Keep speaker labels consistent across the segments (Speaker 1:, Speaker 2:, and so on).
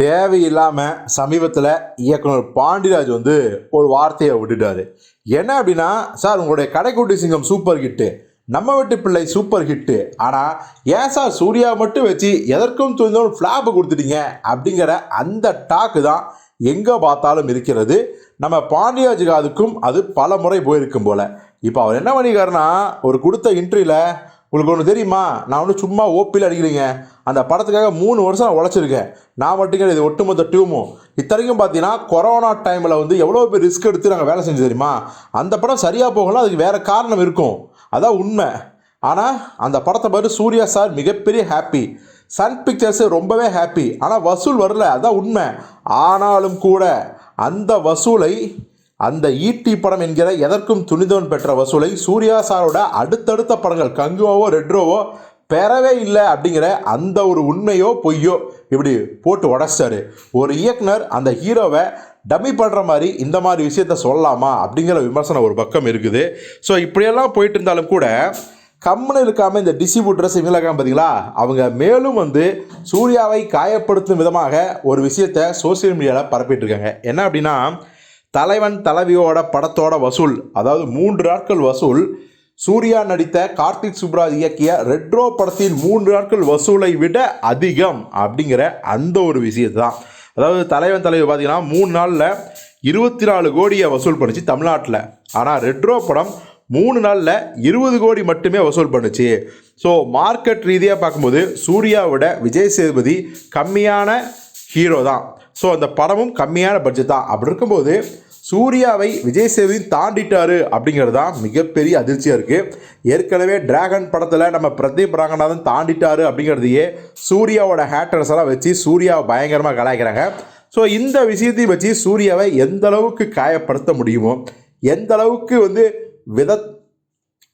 Speaker 1: தேவையில்லாமல் சமீபத்தில் இயக்குனர் பாண்டிராஜ் வந்து ஒரு வார்த்தையை விட்டுட்டாரு. என்ன அப்படின்னா சார் உங்களுடைய கடைக்குட்டி சிங்கம் சூப்பர் ஹிட்டு. நம்ம வீட்டு பிள்ளை சூப்பர் ஹிட்டு. ஆனால் ஏன் சார் சூர்யா மட்டும் வச்சு எதற்கும் துணிந்தோம் ஃப்ளாப் கொடுத்துட்டீங்க? அப்படிங்கிற அந்த டாக்கு தான் எங்கே பார்த்தாலும் இருக்கிறது. நம்ம பாண்டியாஜ் காதுக்கும் அது பல முறை போயிருக்கும் போல். இப்போ அவர் என்ன பண்ணிக்காருன்னா ஒரு கொடுத்த இன்ட்ரியில் உங்களுக்கு ஒன்று தெரியுமா? நான் வந்து சும்மா ஓப்பியில் அடிக்கிறீங்க. அந்த படத்துக்காக மூணு வருஷம் நான் உழைச்சிருக்கேன். நான் மட்டும் இது ஒட்டுமொத்த டியூமும் இத்தனைக்கும் பார்த்தீங்கன்னா கொரோனா டைமில் வந்து எவ்வளோ பேர் ரிஸ்க் எடுத்து நாங்கள் வேலை செஞ்சு தெரியுமா? அந்த படம் சரியாக போகலாம் அதுக்கு வேறு காரணம் இருக்கும். அதான் உண்மை. ஆனால் அந்த படத்தை பார்த்து சூர்யா சார் மிகப்பெரிய ஹாப்பி சன் பிக்சர்ஸ் ரொம்பவே ஹாப்பி ஆனால் வசூல் வரல. அதான் உண்மை. ஆனாலும் கூட அந்த வசூலை அந்த ஈட்டி படம் என்கிற எதற்கும் துணிதவன் பெற்ற வசூலை சூர்யா சாரோட அடுத்தடுத்த படங்கள் கங்குவாவோ ரெட்ரோவோ பெறவே இல்லை அப்படிங்கிற அந்த ஒரு உண்மையோ பொய்யோ இப்படி போட்டு உடச்சிட்டாரு. ஒரு இயக்குனர் அந்த ஹீரோவை டம்மி பண்ணுற மாதிரி இந்த மாதிரி விஷயத்த சொல்லலாமா அப்படிங்கிற விமர்சனம் ஒரு பக்கம் இருக்குது. ஸோ இப்படியெல்லாம் போயிட்டு இருந்தாலும் கூட கம்முன்னு இருக்காமல் இந்த டிஸ்ட்ரிபியூட்டர்ஸ் இவங்க பார்த்தீங்களா அவங்க மேலும் வந்து சூர்யாவை காயப்படுத்தும் விதமாக ஒரு விஷயத்தை சோசியல் மீடியாவில் பரப்பிட்டு இருக்காங்க. என்ன அப்படின்னா தலைவன் தலைவியோட படத்தோட வசூல் அதாவது மூன்று நாட்கள் வசூல் சூர்யா நடித்த கார்த்திக் சுப்ராஜ் இயக்கிய ரெட்ரோ படத்தின் மூன்று நாட்கள் வசூலை விட அதிகம் அப்படிங்கிற அந்த ஒரு விஷயத்தை தான் அதாவது தலைவன் தலைவி பார்த்தீங்கன்னா மூணு நாளில் இருபத்தி நாலு கோடியை வசூல் பண்ணுச்சு தமிழ்நாட்டில். ஆனால் ரெட்ரோ படம் மூணு நாளில் இருபது கோடி மட்டுமே வசூல் பண்ணுச்சு. ஸோ மார்க்கெட் ரீதியாக பார்க்கும்போது சூர்யாவோட விஜய் சேதுபதி கம்மியான ஹீரோ தான். ஸோ அந்த படமும் கம்மியான பட்ஜெட் தான். அப்படி இருக்கும்போது சூர்யாவை விஜய் சேதுபதி தாண்டிட்டாரு அப்படிங்கிறது தான் மிகப்பெரிய அதிர்ச்சியாக இருக்குது ஏற்கனவே டிராகன் படத்தில் நம்ம பிரதீப் ரங்கநாதன் தாண்டிட்டாரு அப்படிங்கிறதையே சூர்யாவோட ஹேட்டர்ஸ் எல்லாம் வச்சு சூர்யாவை பயங்கரமாக கலாய்க்கிறாங்க. ஸோ இந்த விஷயத்தையும் வச்சு சூர்யாவை எந்த அளவுக்கு காயப்படுத்த முடியுமோ எந்த அளவுக்கு வந்து வித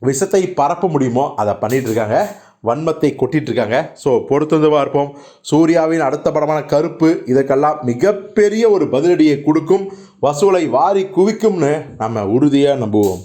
Speaker 1: விஷத்தை பரப்ப முடியுமோ அதை பண்ணிகிட்டு இருக்காங்க. வன்மத்தை கொட்டிட்டு இருக்காங்க ஸோ பொறுத்ததுவாக பார்ப்போம் சூர்யாவின் அடுத்த படமான கருப்பு இதற்கெல்லாம் மிகப்பெரிய ஒரு பதிலடியை கொடுக்கும். வசூலை வாரி குவிக்கும்னு நம்ம உறுதியாக நம்புவோம்.